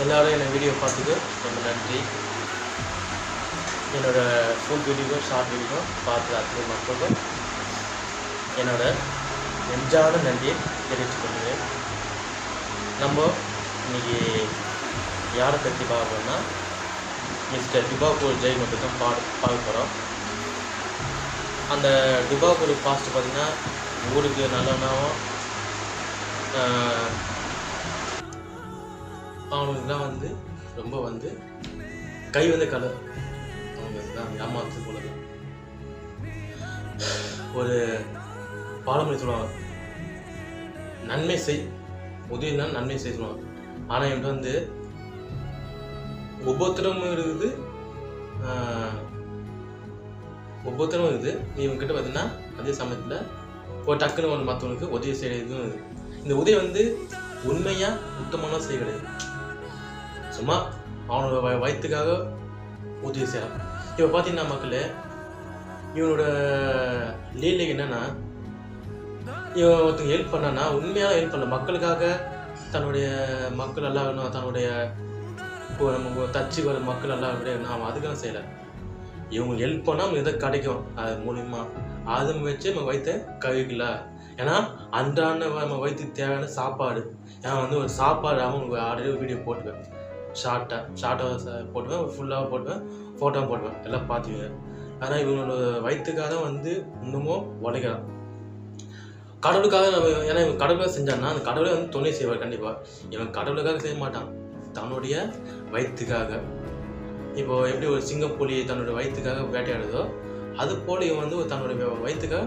எல்லோரும் என்னை வீடியோ பார்த்துக்கு ரொம்ப நன்றி. என்னோட ஃபுல் வீடியோ ஷார்ட் வீடியோ பார்த்து அத்தனை மக்களுக்கும் என்னோட நெஞ்சான நன்றியை தெரிவித்துக்கொள்கிறேன் நம்ம இன்னைக்கு யாரை பற்றி பார்க்கணும்னா மிஸ்டர் டிபாகூர் ஜெய் மட்டும் தான் பாட பார்க்க போகிறோம் அந்த டிபாகூர் பாஸ்ட் பார்த்திங்கன்னா ஊருக்கு நல்லவனாவும் அவனுக்குலாம் வந்து ரொம்ப வந்து கை வந்து கலர். அவங்க தான் ஏமாத்து போல தான். ஒரு பாலமொழி சொல்லுவாங்க. நன்மை செய். உதவினா நன்மை செய் சொல்லுவாங்க. ஆனால் இவன்ட்டு வந்து ஒவ்வொருத்தரும் இருக்குது ஒவ்வொருத்தரும் இருக்குது. நீ இவங்ககிட்ட பார்த்தீங்கன்னா அதே சமயத்தில் ஒரு டக்குன்னு ஒன்று மற்றவனுக்கு உதவி செய்யறதும் இருக்குது. இந்த உதவி வந்து உண்மையாக சுத்தமான செய்ய கிடையாது சும்மா அவனோட வய வயிற்றுக்காக உதவி செய்யலாம் இப்போ பார்த்தீங்கன்னா மக்களே இவனோட லீலை என்னன்னா இவன் ஒருத்தங்க ஹெல்ப் பண்ணான்னா உண்மையாக ஹெல்ப் பண்ணல மக்களுக்காக தன்னுடைய மக்கள் எல்லாம் வேணும் தன்னுடைய இப்போ நம்ம தச்சு வர மக்கள் எல்லாம் விட அவன் அதுக்கெல்லாம் செய்யலை. இவங்க ஹெல்ப் பண்ணால் அவங்களுக்கு எதாவது கிடைக்கும். அது மூலியமா அது வச்சு நம்ம வயிற்ற கழுவிக்கல ஏன்னா அன்றாட நம்ம வயிற்றுக்கு தேவையான சாப்பாடு. ஏன்னா வந்து ஒரு சாப்பாடு அவங்க ஆல்ரெடி வீடியோ போட்டுவேன் ஷார்ட்டாக ஷார்ட்டாக போட்டுவேன் ஃபுல்லாக போட்டுவேன் ஃபோட்டோ போட்டுவேன் எல்லாம் பார்த்துக்குவேன். ஆனால் இவங்களோட வயிற்றுக்காக தான் வந்து இன்னமும் உழைக்கிறான் கடவுளுக்காக நம்ம ஏன்னா இவன் கடவுளாக செஞ்சான்னா அந்த கடவுளே வந்து துணை செய்வார் கண்டிப்பாக இவன் கடவுளுக்காக செய்ய மாட்டான். தன்னுடைய வயிற்றுக்காக. இப்போ எப்படி ஒரு சிங்கப்புலி தன்னுடைய வயிற்றுக்காக வேட்டையாடுதோ அது போல் இவன் வந்து தன்னுடைய வயிற்றுக்காக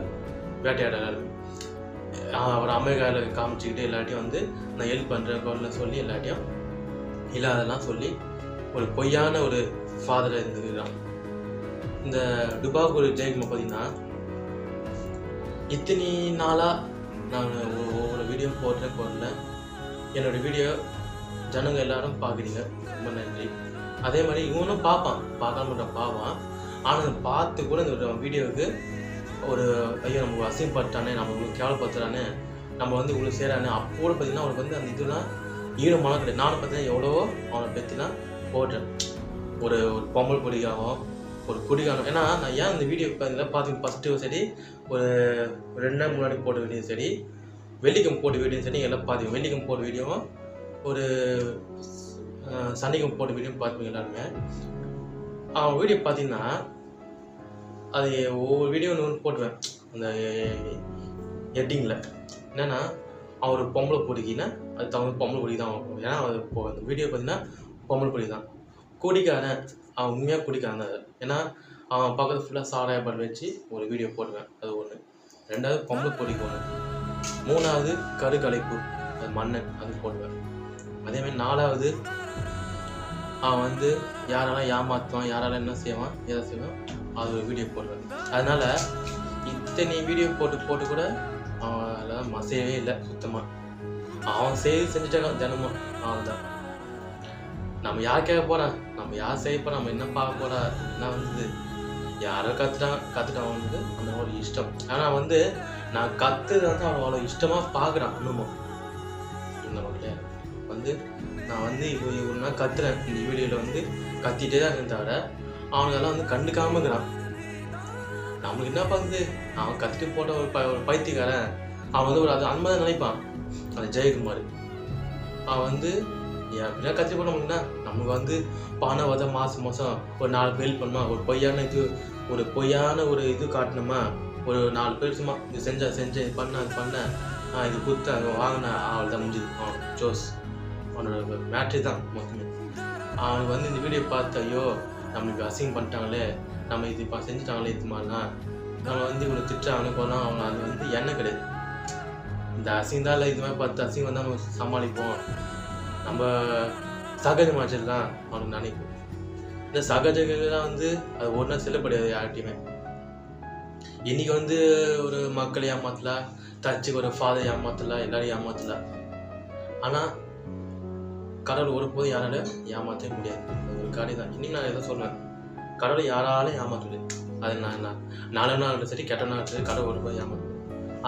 வேட்டையாடுறாரு. அவர் அமெரிக்காவில் காமிச்சிக்கிட்டு எல்லாட்டையும் வந்து நான் ஹெல்ப் பண்ணுறேன் கொள்ள சொல்லி எல்லாட்டையும் இல்லாதெல்லாம் சொல்லி ஒரு பொய்யான ஒரு ஃபாதராக இருந்துக்கிறான் இந்த டுபாகூர் ஜெயக்குமார் பார்த்தீங்கன்னா இத்தனை நாளாக நான் ஒவ்வொரு வீடியோ போடுறேன் போடல என்னோட வீடியோ ஜனங்க எல்லாரும் பார்க்குறீங்க. ரொம்ப நன்றி. அதே மாதிரி இவனும் பார்ப்பான். பார்க்காம பார்ப்பான். ஆனால் பார்த்து கூட இந்த வீடியோவுக்கு ஒரு ஐயோ நம்ம அசிங்கப்பட்டானே நம்ம இவ்வளோ கேவலப்படுத்துறானே நம்ம வந்து இவ்வளோ செய்கிறானே அப்போது பார்த்திங்கன்னா பார்த்தீங்கன்னா அவனுக்கு வந்து அந்த இதெல்லாம் ஈரமான கிடையாது நானும் பார்த்தீங்கன்னா எவ்வளவோ அவனை பற்றிலாம் போட்டேன். ஒரு ஒரு பொம்பல் குடிக்காகவும் ஒரு குடிகாரம் ஏன்னா நான் ஏன் இந்த வீடியோ பார்த்தீங்கன்னா பார்த்து ஃபஸ்ட்டு சரி ஒரு ரெண்டு நாள் முன்னாடி போட்ட வீடியோ சரி வெள்ளிக்கம் போட்ட வீடியோ சரி எல்லாம் பார்த்துங்க. வெள்ளிக்கம் போட்ட வீடியோவும் ஒரு சனிக்கம் போட்ட வீடியோ பார்த்துப்பீங்க எல்லாருமே. அவன் வீடியோ பார்த்தீங்கன்னா அது ஒவ்வொரு வீடியோ ஒன்று போட்டுவேன் அந்த எட்டிங்கில். என்னென்னா அவர் பொம்பளை பிடிக்கினா அது தகுந்த பொம்பளை பிடிக்கி தான் ஏன்னா அது இப்போ அந்த வீடியோ பார்த்தீங்கன்னா பொம்பளை பிடி தான். குடிக்காரன் அவன் உண்மையாக குடிக்காரன் தான் அது. ஏன்னா அவன் பக்கத்து ஃபுல்லாக சாராய பால் வச்சு ஒரு வீடியோ போடுவேன். அது ஒன்று ரெண்டாவது பொம்பளை பொடிக்கு ஒன்று மூணாவது கருக்கலைப்பு அது மன்னன் அது போடுவேன். அதேமாதிரி நாலாவது அவன் வந்து யாரெல்லாம் ஏமாற்றுவான் யாரெல்லாம் என்ன செய்வான் எதை செய்வான் அது ஒரு வீடியோ போடுவேன். அதனால இத்தனை வீடியோ போட்டு போட்டு கூட அவன் மசையவே இல்லை சுத்தமாக அவன் செய்து செஞ்சுட்டான் தினமும் அவன் தான் நம்ம யார் கேட்க போறான் நம்ம யார் செய்ய போறோம் நம்ம என்ன பார்க்க போறா? என்ன வந்து? யாரோ கத்துட்டான் கத்துட்டான் அவனுக்கு அந்த ஒரு இஷ்டம். ஆனா வந்து நான் கத்துறது வந்து அவன் அவ்வளோ இஷ்டமா பார்க்குறான் இன்னமும். இந்த வந்து நான் வந்து இப்போ ஒரு நாள் கத்துறேன். இந்த வீடியோவில் வந்து கத்திட்டே தான் இருக்கேன் தவிர அவனுங்கெல்லாம் வந்து கண்டுக்காம இருக்கிறான். நம்மளுக்கு என்ன பண்ணுது அவன் கத்திட்டு போட்ட ஒரு ப ஒரு பைத்தியக்காரன். அவன் வந்து ஒரு அது அன்பை நினைப்பான். அந்த ஜெயக்குமார். அவன் வந்து எப்படின்னா கத்தி போட முடியும்னா நமக்கு வந்து பணம் வத மாதம் மாதம் ஒரு நாலு பேர் பண்ணுமா? ஒரு பொய்யான இது ஒரு பொய்யான ஒரு இது காட்டணுமா? ஒரு நாலு பேர் சும்மா இது செஞ்சா செஞ்சேன் இது பண்ண அது பண்ண ஆ இது குத்த வாங்கின அவள் தான் முடிஞ்சுது. அவன் ஜோஸ். அவனோட மேட்ரி தான் மொத்தமே. அவனுக்கு வந்து இந்த வீடியோ பார்த்து ஐயோ நம்மளுக்கு அசிங்கம் பண்ணிட்டாங்களே நம்ம இது இப்போ செஞ்சுட்டாங்களே இது மாதிரிலாம். நம்ம வந்து இவனை திட்ட போனால் அவனை அது வந்து எண்ணெய் கிடையாது. இந்த இல்லை இது மாதிரி பத்து அசிங்கம் வந்து நம்ம சமாளிப்போம். நம்ம சகஜமாச்சல் தான் அவனுக்கு நினைக்கும். இந்த சகஜங்கள்லாம் வந்து அது ஒன்றா செல்லப்படாது யார்கிட்டையுமே. இன்னைக்கு வந்து ஒரு மக்களை ஏமாத்தலாம் தச்சுக்கு ஒரு ஃபாதர் ஏமாத்தலாம் எல்லாரையும் ஏமாத்தலாம் ஆனால் கடவுள் ஒருபோதும் யாரால ஏமாற்றவே முடியாது. அது ஒரு காரியம் தான் இன்னைக்கு நான் எதை சொல்லுவேன் கடவுளை யாராலும் ஏமாற்ற முடியாது. அது நான் நாலு நல்ல நாள் சரி கெட்ட நாள் சரி கடவுள் ஒருபோதும் ஏமாற்ற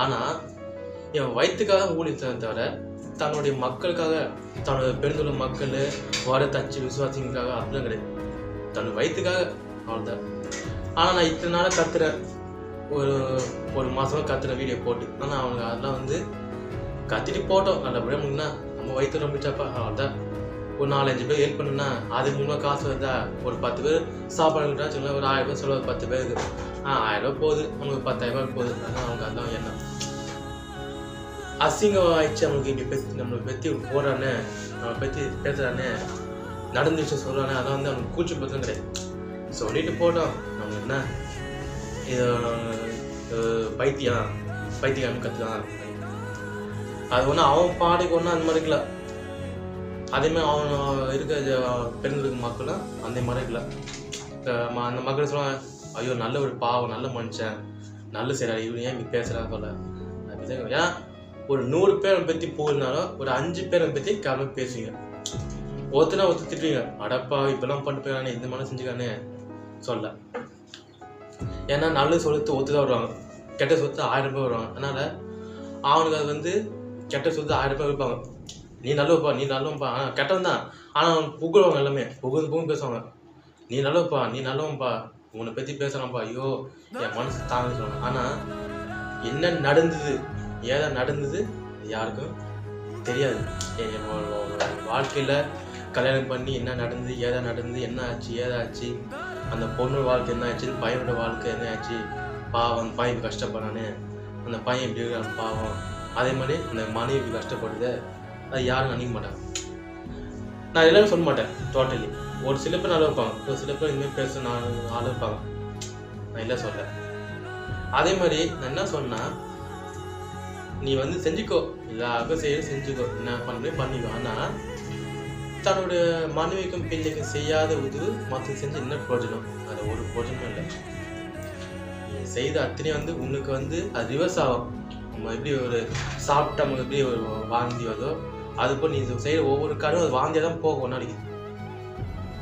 ஆனால் என் வயிற்றுக்காக ஊழித்தனை தவிர தன்னுடைய மக்களுக்காக தன்னோட பெருந்துள்ள மக்கள் வர தச்சு விசுவாசிங்களுக்காக அப்படிலாம் கிடையாது. தன் வயிற்றுக்காக அவ்வளோதான் ஆனால் நான் இத்தனை நாளாக கத்துறேன் ஒரு ஒரு மாதமாக கத்துற வீடியோ போட்டு ஆனால் அவங்க அதெல்லாம் வந்து கத்திட்டு போட்டோம். நல்லபடியாக முடியும்னா நம்ம வயிற்று ரொம்பிச்சாப்பா அவ்வளோதான் ஒரு நாலஞ்சு பேர் ஹெல்ப் பண்ணுன்னா அது மூலமாக காசு வருதா? ஒரு பத்து பேர் சாப்பாடு வச்சுக்கலாம் ஒரு ஆயிரம் பேர் சொல்ல ஒரு பத்து பேருக்கு. ஆ ஆயிரம் ரூபா போகுது. அவங்களுக்கு பத்தாயிரம் ரூபாய் போகுது. ஆனால் அவங்க அதான் என்ன அசிங்கம் ஆயிடுச்சு அவங்களுக்கு இங்கே பற்றி நம்மளை பற்றி போடுறானே நம்மளை பற்றி பேசுகிறானே நடந்துச்சு சொல்கிறானே அதான் வந்து அவனுக்கு கூச்சி பத்தம் கிடையாது. சொல்லிட்டு போட்டோம். நம்ம என்ன? இது பைத்தியம் பைத்தியம் கற்றுக்கலாம் அது ஒன்று அவன் பாடிக்கு ஒன்றும் அந்த மாதிரி இருக்கல. அதேமாதிரி அவன் இருக்க ஜ- பெருந்திருக்க மக்களும் அந்த மாதிரி இருக்கல. ம- அந்த மக்கள் சொல்லுவாங்க ஐயோ நல்ல ஒரு பாவம் நல்ல மனுஷன் நல்ல சரி இவன் ஏன் இப்படி பேசுகிறான்னு சொல்ல? அது ஏன் ஒரு நூறு பேரை பற்றி போயிருந்தாலும் ஒரு அஞ்சு பேரை பற்றி கிளம்பி பேசுங்க. ஒருத்தனா ஒருத்தர் திட்டுவீங்க. அடப்பா இப்பெல்லாம் பண்ணிட்டு போயிடானே இந்த மாதிரி செஞ்சுக்கானே சொல்ல. ஏன்னா நல்ல சொத்து ஒத்து தான் வருவாங்க. கெட்ட சொத்து ஆயிரம் பேர் வருவாங்க. அதனால அவனுக்கு அது வந்து கெட்ட சொத்து ஆயிரம் பேர் இருப்பாங்க நீ நல்லவப்பா நீ நல்லவன்ப்பா ஆனால் கெட்டவன் தான். ஆனால் அவன் புகழ்வாங்க எல்லாமே. புகழ்ந்து புகழ் பேசுவாங்க. நீ நல்லவப்பா நீ நல்லவன்ப்பா உன்னை பற்றி பேசுகிறான்ப்பா ஐயோ என் மனசு தாங்க சொல்லுவாங்க ஆனால் என்ன நடந்தது? ஏதா நடந்தது? யாருக்கும் தெரியாது. வாழ்க்கையில் கல்யாணம் பண்ணி என்ன நடந்தது ஏதா நடந்தது என்ன ஆச்சு ஏதாச்சு அந்த பொண்ணு வாழ்க்கை என்ன ஆச்சு பையனோட வாழ்க்கை என்ன ஆச்சு பாவம் அந்த பையன் கஷ்டப்படுறானே அந்த பையன் இப்படி இருக்கான் பாவம். அதே மாதிரி அந்த மனைவி இப்படி கஷ்டப்படுது அது யாரும் நினைக்க மாட்டாங்க. நான் எல்லாரும் சொல்ல மாட்டேன் டோட்டலி ஒரு சில பேர் நல்லா இருப்பாங்க ஒரு சில பேர் இனிமேல் பேச நான் நல்லா இருப்பாங்க. நான் எல்லாம் சொல்கிறேன் அதே மாதிரி நான் என்ன சொன்னால் நீ வந்து செஞ்சுக்கோ. எல்லாருக்கும் செய்ய செஞ்சுக்கோ. என்ன பண்ணவே பண்ணிக்கோ. ஆனால் தன்னோட மனைவிக்கும் பிள்ளைக்கும் செய்யாத உதவு மற்ற செஞ்சு என்ன பிரயோஜனம் அது ஒரு பிரயோஜனமும் இல்லை. நீ செய்த அத்தனையும் வந்து உனக்கு வந்து அது ரிவர்ஸ் ஆகும். நம்ம எப்படி ஒரு சாப்பிட்டு எப்படி ஒரு வாந்தி வருதோ அது போல் நீ செய்கிற ஒவ்வொரு காரும் அது வாந்தியாக தான் போகும் நாளைக்கு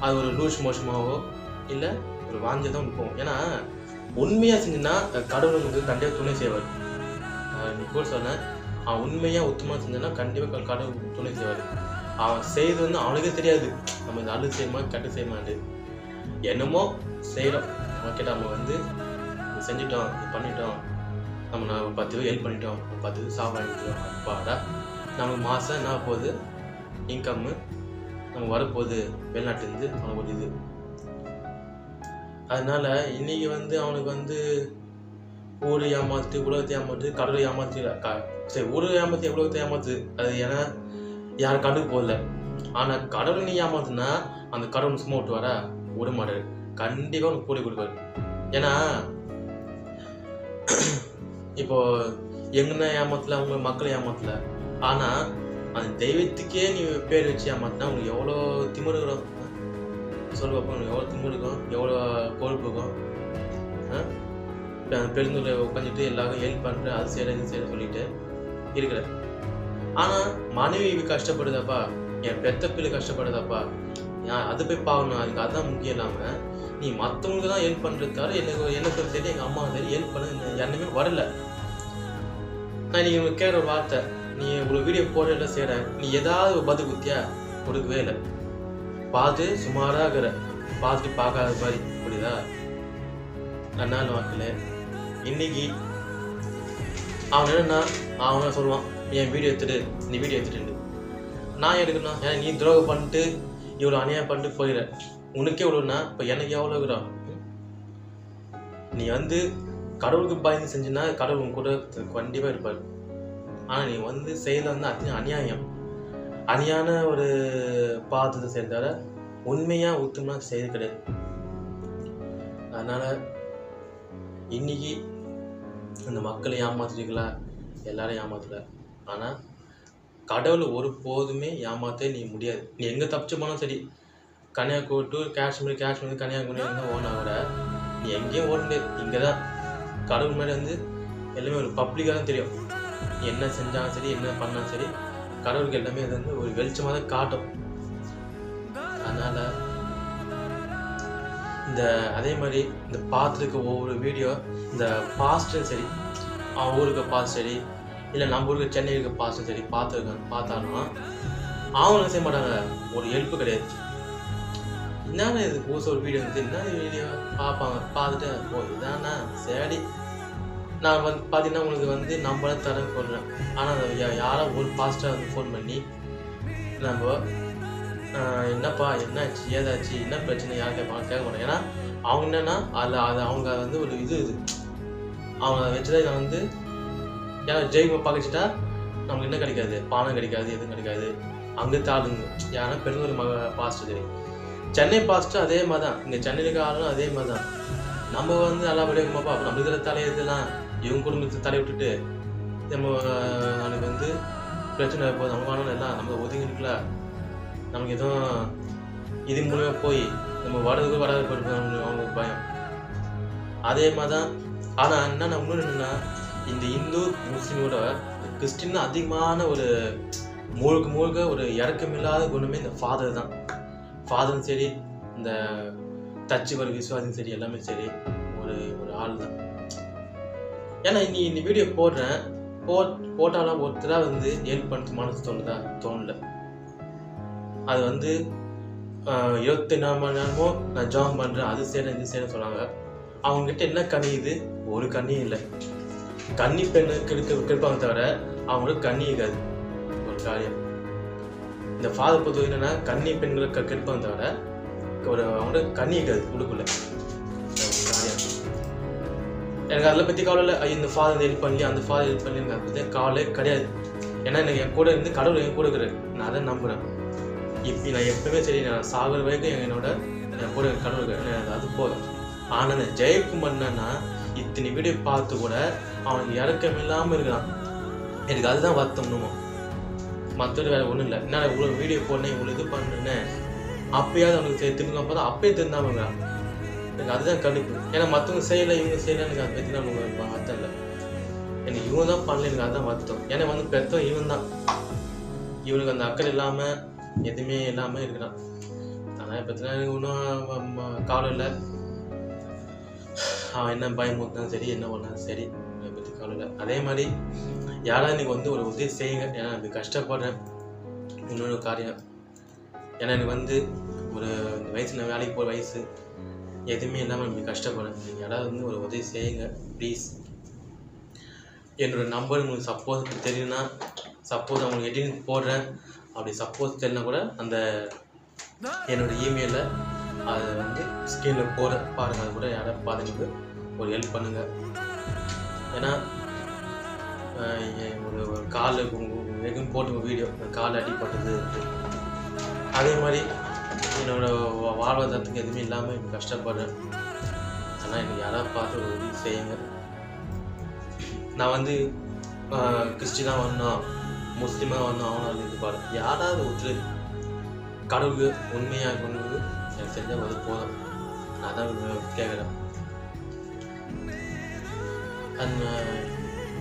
அது ஒரு லூஸ் மோஷமாகவோ இல்லை ஒரு வாந்தியாக தான் போகும். ஏன்னா உண்மையாக செஞ்சுன்னா கடவுள் உங்களுக்கு கண்டிப்பாக துணை செய்வார். நான் சொன்னேன். அவன் உண்மையாக உத்தமாக செஞ்சானா கண்டிப்பாக கடவுள் துணை செய்வார். அவன் செய்தது வந்து அவனுக்கே தெரியாது. நம்ம இது நல்லது செய்யுமா கெட்டு செய்யுமாண்டு என்னமோ செய்கிறோம் அவன் கேட்டால் நம்ம வந்து செஞ்சிட்டோம் இது பண்ணிட்டோம். நம்ம நான் பத்து பேர் ஹெல்ப் பண்ணிட்டோம். பத்து பேர் சாப்பாடு அப்பாடா. நமக்கு மாதம் என்ன போகுது? இன்கம்மு நம்ம வரப்போகுது. வெளிநாட்டுலேருந்து அவனுக்கு ஒரு இது. அதனால் இன்னைக்கு வந்து அவனுக்கு வந்து ஊரை ஏமாத்து உலகத்தை ஏமாத்து கடவுளை ஏமாத்து க- சரி ஊரை ஏமாத்து உலகத்தை ஏமாத்து அது ஏன்னா யாரும் கண்டுக்கு போகல ஆனால் கடவுளை நீ ஏமாத்துனா அந்த கடவுள் சும்மா விட்டு வர விட மாட்டாரு கண்டிப்பாக உனக்கு கூலி கொடுப்பாரு. ஏன்னா இப்போ எங்கன்னா ஏமாத்தல அவங்க மக்களை ஏமாத்தல. ஆனால் அந்த தெய்வத்துக்கே நீ பேர் வச்சு ஏமாத்தினா உனக்கு எவ்வளோ திமிரு வரும் சொல்லு பார்ப்போம் உனக்கு எவ்வளோ திமிரு இருக்கும்? எவ்வளோ கொழுப்பு இருக்கும் பெருந்தூரில் உட்காந்துட்டு எல்லாரும் ஹெல்ப் பண்ணுறேன் அது செய்கிற இது சொல்லிட்டு இருக்கிற ஆனால் மனைவி கஷ்டப்படுதாப்பா? என் பெத்த பிள்ளை கஷ்டப்படுதாப்பா? நான் அது போய் பார்க்கணும் அதுக்கு அதுதான் முக்கியம் இல்லாமல் நீ மற்றவங்களுக்கு தான் ஹெல்ப் பண்ணுறது தவிர எனக்கு எனக்கு சரி எங்கள் அம்மா சரி ஹெல்ப் பண்ண என்னமே வரல. நான் நீ உங்களுக்கு கேட்குற வார்த்தை நீ உங்களுக்கு வீடியோ போடல செய்கிற நீ ஏதாவது ஒரு பதில் குத்தியா கொடுக்கவே இல்லை. பார்த்து சுமாராக இருக்கிற பார்த்துட்டு பார்க்காத மாதிரி புரியுதா? நன்னால் வாக்கில் இன்னைக்கு அவன் என்னன்னா அவன் சொல்லுவான் என் வீடியோ எடுத்துட்டு நீ வீடியோ எடுத்துட்டு நான் எடுக்கணும் ஏன்னா நீ துரோகம் பண்ணிட்டு இவ்வளோ அநியாயம் பண்ணிட்டு போயிடுற உனக்கே இவ்வளோன்னா இப்போ எனக்கு எவ்வளோ இருக்கிறா நீ வந்து கடவுளுக்கு பயந்து செஞ்சுன்னா கடவுள் உன் கூட கண்டிப்பாக இருப்பார். ஆனால் நீ வந்து செய்யல வந்து அத்தனை அநியாயம். அநியான ஒரு பாதத்தை சேர்ந்தால உண்மையாக உத்தமா செய்து கிடையாது. அதனால் இன்னைக்கு அந்த மக்களை ஏமாத்துறீங்களா? எல்லாரும் ஏமாத்தல. ஆனால் கடவுளை ஒரு போதுமே ஏமாற்ற நீ முடியாது. நீ எங்கே தப்பிச்சு போனாலும் சரி கன்னியாகுமரி டு காஷ்மீர் காஷ்மீர் கன்னியாகுமரி எங்கே ஓனா கூட நீ எங்கேயும் ஓட முடியாது. இங்கே தான் கடவுள் முன்னாடி வந்து எல்லாமே ஒரு பப்ளிக்காக தான் தெரியும். நீ என்ன செஞ்சாலும் சரி என்ன பண்ணாலும் சரி கடவுளுக்கு எல்லாமே அது வந்து ஒரு வெளிச்சமாக தான் காட்டும். அதனால் இந்த அதே மாதிரி இந்த பார்த்துருக்க ஒவ்வொரு வீடியோ இந்த பாஸ்டும் சரி அவன் ஊருக்கு பாஸ்ட் சரி இல்லை நம்ம ஊருக்கு சென்னை இருக்க பாஸ்டர் சரி பார்த்துருக்காங்க பார்த்தாலும் அவங்க செய்ய மாட்டாங்க. ஒரு ஹெல்ப்பு கிடையாது. என்னென்ன இது புதுசாக ஒரு வீடியோ வந்து என்ன வீடியோ பார்ப்பாங்க. பார்த்துட்டு ஓ இதானா? சரி. நான் வந்து பார்த்தீங்கன்னா உங்களுக்கு வந்து நம்மளே தரேன் சொல்கிறேன் ஆனால் யாரோ ஒரு பாஸ்ட்டாக வந்து ஃபோன் பண்ணி நம்ம என்னப்பா என்னாச்சு ஏதாச்சு என்ன பிரச்சனை யார் கேட்பாங்க கேட்க மாட்டேன் ஏன்னா அவங்க என்னன்னா அதில் அது அவங்க வந்து ஒரு இது இது. அவங்க வச்சுதான் நான் வந்து யாரும் ஜெயிக்க பார்க்கச்சிட்டா நமக்கு என்ன கிடைக்காது? பானம் கிடைக்காது எதுவும் கிடைக்காது. அங்கே தாளுங்க. யாரா பெருந்தூர் மக பாஸ்ட் சென்னை பாஸ்ட்டு அதே மாதிரி தான் இங்கே சென்னையில் இருக்க ஆளும் அதே மாதிரி தான் நம்ம வந்து நல்லபடியாக இருக்குமாப்பா அப்போ நம்ம இதில் தலையெழுத்துலாம் இவங்க குடும்பத்தை தலை விட்டுட்டு நம்ம ஆஹ், நாளைக்கு வந்து பிரச்சனை போகுது நம்ம எல்லாம் நம்ம ஒதுங்கி இருக்கல நமக்கு எதுவும் இது மூலமாக போய் நம்ம வடதுக்கு வாடகை போயிட்டு அவங்களுக்கு பயம். அதே மாதிரி தான் ஆனால் என்னென்ன இன்னொன்று என்னென்னா இந்த இந்து முஸ்லீமோட கிறிஸ்டின் அதிகமான ஒரு முழுக்க முழுக்க ஒரு இறக்கமில்லாத குணமே இந்த ஃபாதர் தான். ஃபாதரும் சரி இந்த தச்சு வர விசுவாசும் சரி எல்லாமே சரி ஒரு ஒரு ஆள் தான். ஏன்னா நீ இந்த வீடியோ போடுறேன். போ போட்டாலும் ஒருத்தராக வந்து ஹெல்ப் பண்ணுறது மனசு தோணுதா? தோணல. அது வந்து இருபத்தி நாலு மணி நேரமும் நான் ஜாம் பண்ணுறேன் அது செய்யறேன் இது செய்யணும் சொன்னாங்க. அவங்ககிட்ட என்ன கனியுது ஒரு கண்ணியும் இல்லை. கன்னி பெண்ணு கெடுக்க தவிர அவங்களுக்கு கண்ணி இருக்காது. ஒரு காரியம். இந்த ஃபாதர் பொறுத்த என்னன்னா கன்னி பெண்களுக்கு க- கெடுப்பாங்க தவிர ஒரு அவங்களுக்கு கண்ணி இருக்காது உள்ளுக்குள்ள. காரியம். எனக்கு அதில் பற்றி கவலை இல்லை. ஐயோ, இந்த ஃபாதர் ஹெல்ப் பண்ணி அந்த ஃபாதர் ஹெல்ப் பண்ணி எனக்கு அதை பற்றி கவலை கிடையாது. ஏன்னா எனக்கு என் கூட இருந்து கடவுள் என் கூட இருக்கிறாரு. நான் அதை நம்புகிறேன் இப்போ நான் எப்பவுமே சரி நான் சாகர் வரைக்கும் என்னோட என் கூட கடவுள் அது போதும். ஆனால் இந்த ஜெயக்குமர்னா இத்தனை வீடியோ பார்த்து கூட அவனுக்கு இறக்கம் இல்லாமல் இருக்கிறான் எனக்கு அதுதான் வருத்தம் மற்றபடி வேறு ஒன்றும் இல்லை. என்ன இவ்வளோ வீடியோ போடனே இவ்வளோ இது பண்ணுனேன் அப்பயாவது அவனுக்கு திரும்ப பார்த்தா அப்பயே திருந்தாமங்கிறான் எனக்கு அதுதான் கடுப்பு. ஏன்னா மற்றவங்க செய்யலை இவங்க செய்யலை எனக்கு அதை பற்றி நமக்கு அர்த்தம் இல்லை. எனக்கு இவங்க தான் பண்ணல எனக்கு அதுதான் வருத்தம். ஏன்னா வந்து பெத்தம் இவன் தான் இவனுக்கு அந்த அக்கறை இல்லாமல் எதுவுமே இல்லாமல் இருக்கிறான். ஆனால் பற்றினா எனக்கு ஒன்றும் காலம் இல்லை. அவன் என்ன பயமுறுத்தான் சரி என்ன பண்ணாலும் சரி அதை பற்றி கவலை இல்லை. அதே மாதிரி யாராவது எனக்கு வந்து ஒரு உதவி செய்யுங்க. ஏன்னா நான் கஷ்டப்படுறேன். இன்னொரு காரியம். ஏன்னா எனக்கு வந்து ஒரு வயசு நான் வேலைக்கு போகிற வயசு. எதுவுமே இல்லாமல் எனக்கு கஷ்டப்படுறேன். நீங்கள் யாராவது வந்து ஒரு உதவி செய்யுங்க ப்ளீஸ் என்னோட நம்பர் உங்களுக்கு சப்போஸ் தெரியும்னா சப்போஸ் அவங்களுக்கு எட்டின்னு போடுறேன். அப்படி சப்போஸ் தெரியலனா கூட அந்த என்னோட இமெயிலில் அதை வந்து ஸ்க்ரீனில் போகிற பாருங்கள் அது கூட யாராவது பார்த்துட்டு ஒரு ஹெல்ப் பண்ணுங்கள் ஏன்னா ஒரு ஒரு கால் வெகும் போட்டு வீடியோ கால் அடிப்பட்டது அதே மாதிரி என்னோட வாழ்வாதாரத்துக்கு எதுவுமே இல்லாமல் எனக்கு கஷ்டப்படுறேன். ஆனால் எனக்கு யாராவது பார்த்து ஒரு உதவி செய்யுங்க. நான் வந்து கிறிஸ்டினாக வரணும். முஸ்லீமாக வந்து அவனாக இருப்பார் யாராவது ஒருத்தர் கடவுளுக்கு உண்மையாக கொண்டு எனக்கு செஞ்சால் அது போதும். நான் தான் கேட்குறேன். அந்த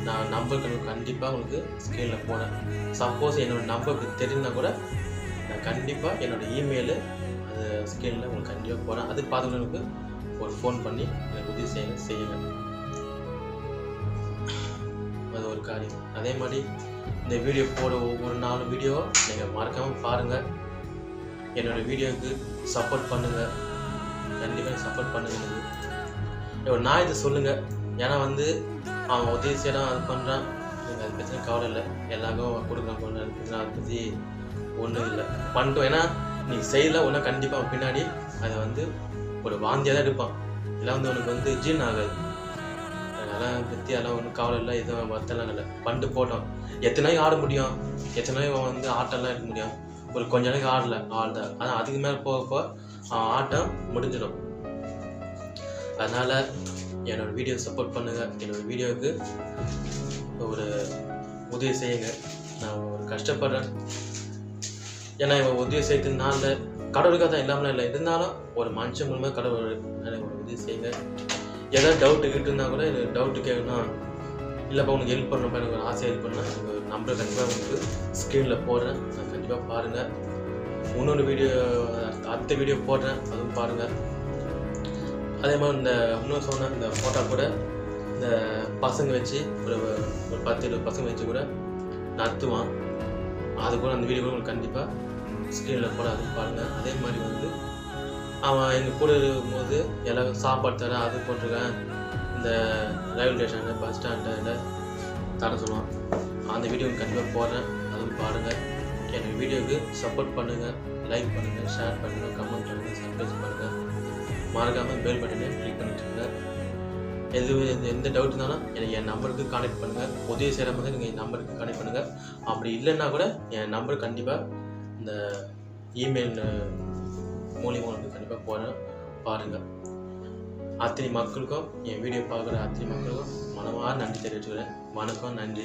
நான் நம்பர் கண்டிப்பாக உங்களுக்கு ஸ்க்ரீனில் போனேன் சப்போஸ் என்னோடய நம்பர் இப்படி கூட நான் கண்டிப்பாக என்னோடய இமெயிலு அது ஸ்க்ரீனில் உங்களுக்கு கண்டிப்பாக போகிறேன் அது பார்த்துக்கிறவங்களுக்கு ஒரு ஃபோன் பண்ணி எனக்கு உதவி செய்ய செய்யுங்க. அது ஒரு காரியம். அதே மாதிரி இந்த வீடியோ போட ஒவ்வொரு நாலு வீடியோ நீங்கள் மறக்காமல் பாருங்கள் என்னோட வீடியோவுக்கு சப்போர்ட் பண்ணுங்கள் கண்டிப்பாக சப்போர்ட் பண்ணுங்க எனக்கு. ஒரு நான் இதை சொல்லுங்கள் ஏன்னா வந்து அவன் உதவி செய்யறான் அது பண்ணுறான் எனக்கு அதை பற்றின கவலை இல்லை. எல்லாருக்கும் கொடுக்குறான் பண்ணுறான் அதை பற்றி அதை பற்றி ஒன்றும் இல்லை. பண்ணிட்டோம் ஏன்னா நீ செய்யல ஒன்றா கண்டிப்பாக பின்னாடி அதை வந்து ஒரு வாந்தியாக தான் எடுப்பான். இல்லை வந்து உனக்கு வந்து ஜீன் ஆகாது. அதெல்லாம் பற்றி அதெல்லாம் ஒன்றும் கவலை இல்லை. எதுவும் வருத்தம்லாம் இல்லை பண்டு போட்டோம். எத்தனை நாளைக்கு ஆட முடியும். எத்தனை நாளைக்கு அவன் வந்து ஆட்டம்லாம் எடுக்க முடியும். ஒரு கொஞ்ச நாளைக்கு ஆடல ஆடல. ஆனால் அதுக்கு மேலே போக போக அவன் ஆட்டம் முடிஞ்சிடும். அதனால் என்னோட வீடியோ சப்போர்ட் பண்ணுங்கள் என்னோடய வீடியோவுக்கு ஒரு உதவி செய்யுங்க. நான் ஒரு கஷ்டப்படுறேன். ஏன்னா இவன் உதவி செய்யறதுனால கடவுளுக்காக தான் இல்லாமல் இல்லை. இருந்தாலும் ஒரு மனுஷன் மூலமாக கடவுள் எனக்கு ஒரு உதவி செய்யுங்க. ஏதாவது டவுட்டு இருந்தால் கூட எனக்கு டவுட்டு கேட்கணும் இல்லைப்பா உனக்கு ஹெல்ப் பண்ணப்பா எனக்கு ஒரு ஆசை ஹெல்ப் பண்ணால் எனக்கு ஒரு நம்பர் கண்டிப்பாக உங்களுக்கு ஸ்க்ரீனில் போடுறேன். அதை கண்டிப்பாக பாருங்கள் இன்னொரு வீடியோ அடுத்த வீடியோ போடுறேன். அதுவும் பாருங்கள் அதே மாதிரி இந்த இன்னும் சொன்ன இந்த ஃபோட்டோ கூட இந்த பசங்க வச்சு ஒரு ஒரு பத்து இருபது பசங்க வச்சு கூட நடத்துவான் அது கூட அந்த வீடியோ கூட உங்களுக்கு கண்டிப்பாக ஸ்க்ரீனில் போட அது பாருங்கள் அதே மாதிரி வந்து அவன் எங்கள் கூட இருக்கும்போது எல்லாம் சாப்பாடு தரேன் அது போட்டிருக்கேன். இந்த ரயில்வே ஸ்டேஷனில் பஸ் ஸ்டாண்டில் தர சொல்லுவான். அந்த வீடியோ கண்டிப்பாக போடுறேன் அதுவும் பாருங்கள் எனக்கு வீடியோவுக்கு சப்போர்ட் பண்ணுங்கள் லைக் பண்ணுங்கள் ஷேர் பண்ணுங்கள் கமெண்ட் பண்ணுங்கள் சப்ஸ்கிரைப் பண்ணுங்கள் மறக்காமல் பெல் பட்டனை கிளிக் பண்ணிட்டுருங்க எது எந்த எந்த டவுட் இருந்தாலும் எனக்கு என் நம்பருக்கு கான்டாக்ட் பண்ணுங்கள் உதவி செய்கிற மாதிரி நீங்கள் என் நம்பருக்கு கனெக்ட் பண்ணுங்கள் அப்படி இல்லைன்னா கூட என் நம்பர் கண்டிப்பாக இந்த இமெயில் மூலியமாக கண்டிப்பாக போகிறேன் பாருங்கள் அத்தனை மக்களுக்கும் என் வீடியோ பார்க்குற அத்தனை மக்களுக்கும் மனமாக நன்றி தெரிவிச்சுக்கிறேன். வணக்கம் நன்றி.